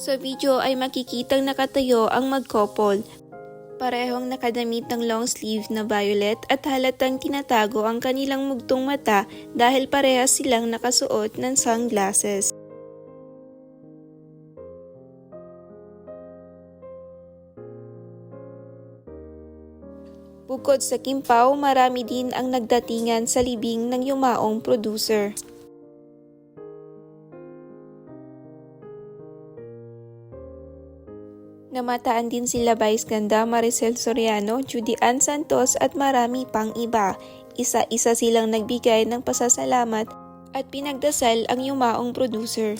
Sa video ay makikitang nakatayo ang magkopol. Parehong nakadamit ng long sleeve na violet at halatang tinatago ang kanilang mugtong mata dahil parehas silang nakasuot ng sunglasses. Bukod sa kimpaw, marami din ang nagdatingan sa libing ng yumaong producer. Namataan din sila Vice Ganda, Maricel Soriano, Judy Ann Santos at marami pang iba. Isa-isa silang nagbigay ng pasasalamat at pinagdasal ang yumaong producer.